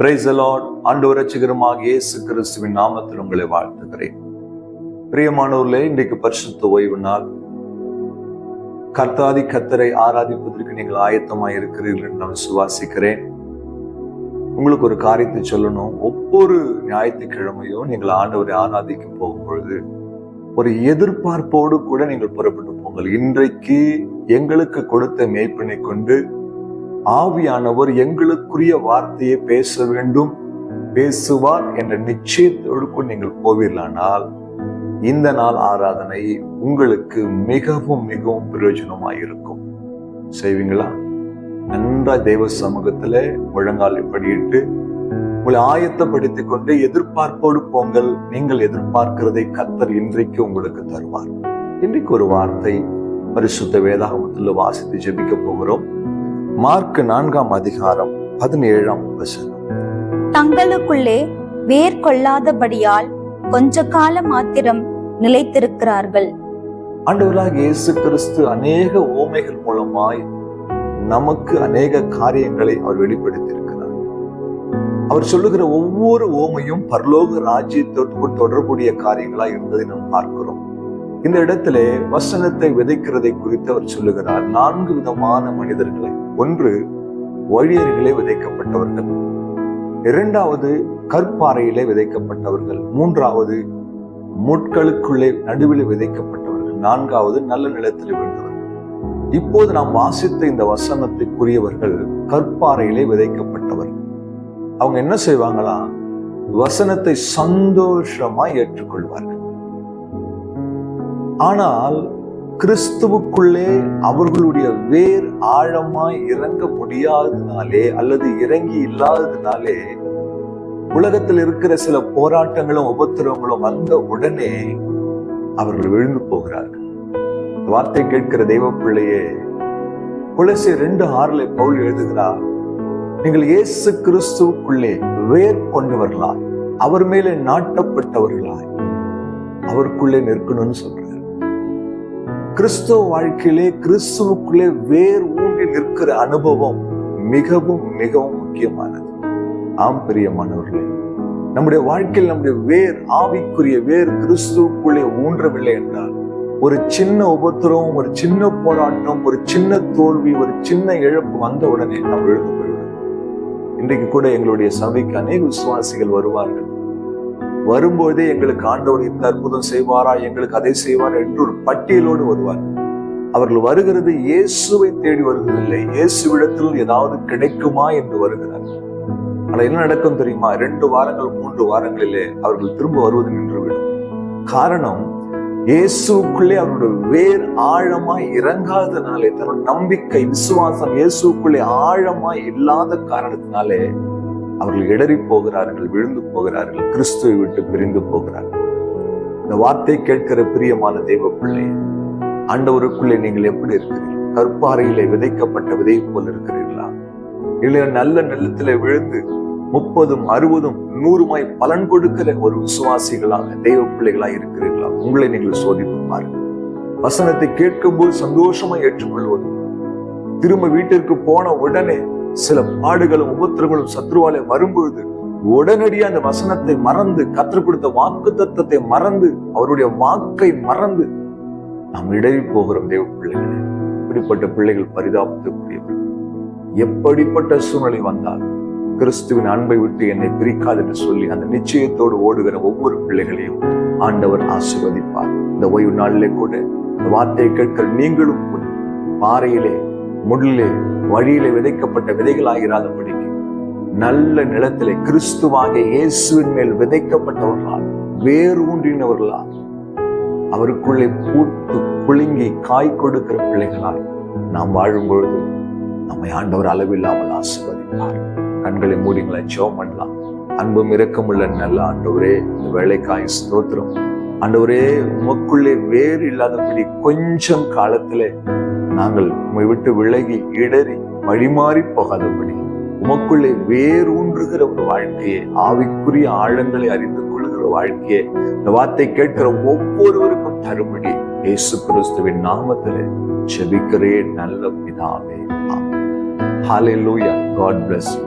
Price allot ஆண்டவர் ரட்சகருமாக இயேசு கிறிஸ்துவின் நாமத்தில் உங்களை வாழ்த்துகிறேன். பிரியமானவர்களே இன்றைக்கு பரிசுத்த ஓய்வு நாள். கர்த்தாதி கத்தரை ஆராதிப்பதற்கு நீங்கள் ஆயத்தமாக இருக்கிறீர்கள் என்று நான் சுவாசிக்கிறேன் உங்களுக்கு ஒரு காரியத்தை சொல்லணும். ஒவ்வொரு ஞாயிற்றுக்கிழமையும் நீங்கள் ஆண்டவரை ஆராதிக்க போகும் பொழுது ஒரு எதிர்பார்ப்போடு கூட நீங்கள் புறப்பட்டு போங்கள். இன்றைக்கு எங்களுக்கு கொடுத்த மேய்ப்பினை கொண்டு ஆவியானவர் எங்களுக்குரிய வார்த்தையை பேச வேண்டும். பேசுவார் என்ற நிச்சயத்தோடு நீங்கள் போவீர்களானால் இந்த நாள் ஆராதனை உங்களுக்கு மிகவும் மிகவும் பிரயோஜனமாக இருக்கும். செய்வீங்களா? நன்றா தெய்வ சமூகத்துல முழங்கால் படியிட்டு உங்களை ஆயத்தப்படுத்திக் கொண்டு எதிர்பார்ப்போடு போங்கள். நீங்கள் எதிர்பார்க்கிறதை கத்தர் இன்றைக்கு உங்களுக்கு தருவார். இன்றைக்கு ஒரு வார்த்தை பரிசுத்த வேதாகமத்தில் வாசித்து ஜெபிக்க போகிறோம். மார்க் நான்காம் அதிகாரம் பதினேழாம் வசனம். தங்களுக்குள்ளே வேர் கொள்ளாதபடியால் கொஞ்ச கால மாத்திரம் நிலைத்திருக்கிறார்கள். ஆண்டவராக இயேசு கிறிஸ்து அநேக ஓமைகள் மூலமாய் நமக்கு அநேக காரியங்களை அவர் வெளிப்படுத்தியிருக்கிறார். அவர் சொல்லுகிற ஒவ்வொரு ஓமையும் பரலோக ராஜ்யத்தோடு தொடர்புடைய காரியங்களா இருந்ததை நாம் பார்க்கிறோம். இந்த இடத்திலே வசனத்தை விதைக்கிறதை குறித்து அவர் சொல்லுகிறார். நான்கு விதமான மனிதர்களை ஒன்று வழியர்களே விதைக்கப்பட்டவர்கள். இரண்டாவது கற்பாறையிலே விதைக்கப்பட்டவர்கள். மூன்றாவது முட்களுக்குள்ளே நடுவில் விதைக்கப்பட்டவர்கள். நான்காவது நல்ல நிலத்தில் விழுந்தவர்கள். இப்போது நாம் வாசித்த இந்த வசனத்துக்குரியவர்கள் கற்பாறையிலே விதைக்கப்பட்டவர்கள் அவங்க என்ன செய்வாங்களா? வசனத்தை சந்தோஷமா ஏற்றுக்கொள்வார்கள். ஆனால் கிறிஸ்துவுக்குள்ளே அவர்களுடைய வேர் ஆழமாய் இறங்க முடியாததுனாலே அல்லது இறங்கி இல்லாததுனாலே உலகத்தில் இருக்கிற சில போராட்டங்களும் உபத்திரவங்களும் வந்த உடனே அவர்கள் விழுந்து போகிறார்கள். வார்த்தை கேட்கிற தெய்வ பிள்ளையே குலசி ரெண்டு ஆறுல பவுல் எழுதுகிறார் நீங்கள் இயேசு கிறிஸ்துவுக்குள்ளே வேர் கொண்டவர்களாய் அவர் மேலே நாட்டப்பட்டவர்களாய் அவருக்குள்ளே நிற்கணும்னு சொல்றார். கிறிஸ்துவ வாழ்க்கையிலே கிறிஸ்துவுக்குள்ளே வேர் ஊன்றி நிற்கிற அனுபவம் மிகவும் மிகவும் முக்கியமானது. ஆம் பிரியமானவர்களே நம்முடைய வாழ்க்கையில் நம்முடைய வேர் ஆவிக்குரிய வேர் கிறிஸ்துவுக்குள்ளே ஊன்றவில்லை என்றால் ஒரு சின்ன உபத்திரவம் ஒரு சின்ன போராட்டம் ஒரு சின்ன தோல்வி ஒரு சின்ன இழப்பு வந்த உடனே நாம் எழுந்து போய்விடும் இன்றைக்கு கூட எங்களுடைய சபைக்கு அநேக விசுவாசிகள் வருவார்கள். வரும்போதே எங்களுக்கு ஆண்டவர் இந்த அற்புதம் செய்வாரா? எங்களுக்கு அதை செய்வாரா என்று ஒரு பட்டியலோடு வருவார். அவர்கள் வருகிறது இயேசுவை தேடி வருவதில்லை இயேசுவிடத்தில் ஏதாவது கிடைக்குமா என்று வருகிறார். ஆனா என்ன நடக்கும் தெரியுமா? ரெண்டு வாரங்கள் மூன்று வாரங்களிலே அவர்கள் திரும்ப வருவது நின்றுவிடும் காரணம் இயேசுக்குள்ளே அவருடைய வேர் ஆழமாய் இறங்காதனாலே தன்னோட நம்பிக்கை விசுவாசம் இயேசுக்குள்ளே ஆழமாய் இல்லாத காரணத்தினாலே அவர்கள் இடறி போகிறார்கள் விழுந்து போகிறார்கள் கிறிஸ்துவை விட்டு பிரிந்து போகிறார்கள். இந்த வார்த்தை கேட்கிற பிரியமான தெய்வ பிள்ளை ஆண்டவருக்குள்ளே நீங்கள் எப்படி இருக்கிறீர்கள்? கற்பாறையிலே விதைக்கப்பட்ட விதை போல் இருக்கிறீர்களா? இல்லை நல்ல நிலத்திலே விழுந்து முப்பதும் அறுபதும் நூறுமாய் பலன் கொடுக்கிற ஒரு விசுவாசிகளாக தெய்வ பிள்ளைகளாக இருக்கிறீர்களா? உங்களை நீங்கள் சோதித்து பாருங்கள். வசனத்தை கேட்கும்போது சந்தோஷமா ஏற்றுக்கொள்வது. திரும்ப வீட்டிற்கு போன உடனே சில பாடுகளும் உபத்திரங்களும் சத்ருவாலே வரும்பொழுது உடனடியாக அந்த வசனத்தை மறந்து கற்றுக் கொடுத்த வாக்கு தத்துவத்தை மறந்து அவருடைய வாக்கை மறந்து நாம் இடறி போகிறோம் தேவ பிள்ளைகளே. இப்படிப்பட்ட பிள்ளைகள் பரிதாபத்துக்குரியவர்கள். எப்படிப்பட்ட சூழ்நிலை வந்தால் கிறிஸ்துவின் அன்பை விட்டு என்னை பிரிக்காது என்று சொல்லி அந்த நிச்சயத்தோடு ஓடுகிற ஒவ்வொரு பிள்ளைகளையும் ஆண்டவர் ஆசிர்வதிப்பார். இந்த ஓய்வு நாளிலே கூட இந்த வார்த்தையை கேட்கிற நீங்களும் கூட பாறையிலே முள்ளிலே வழியில விதைக்கப்பட்ட விதைகள் ஆகிறாதபடிக்கு நல்ல நிலத்திலே கிறிஸ்துவாக இயேசுவின் மேல் விதைக்கப்பட்டவர்களால் வேறு ஊன்றினவர்களால் அவருக்குள்ளே பூத்து குலுங்கி காய் கொடுக்கிற பிள்ளைகளால் நாம் வாழும் பொழுது நம்மை ஆண்டவர் அளவில்லாமல் ஆசிர்வதிப்பார். கண்களை மூடிங்களை ஜோம் பண்ணலாம். அன்பும் இரக்கமுள்ள நல்ல ஆண்டவரே இந்த வேலைக்காய் ஸ்தோத்திரம். ஆண்டவரே உமக்குள்ளே வேறு இல்லாதபடி கொஞ்சம் காலத்திலே நாங்கள் உம்மை விட்டு விலகி இடறி வழிமாறி போகாதபடி உமக்குள்ளே வேரூன்றுகிற ஒரு வாழ்க்கையை ஆவிக்குரிய ஆழங்களை அறிந்து கொள்கிற வாழ்க்கையை இந்த வார்த்தை கேட்கிற ஒவ்வொருவருக்கும் தரும்படி இயேசு கிறிஸ்துவின் நாமத்தில் ஜெபிக்கிறேன் நல்ல பிதாவே ஆமென். Hallelujah. God bless you.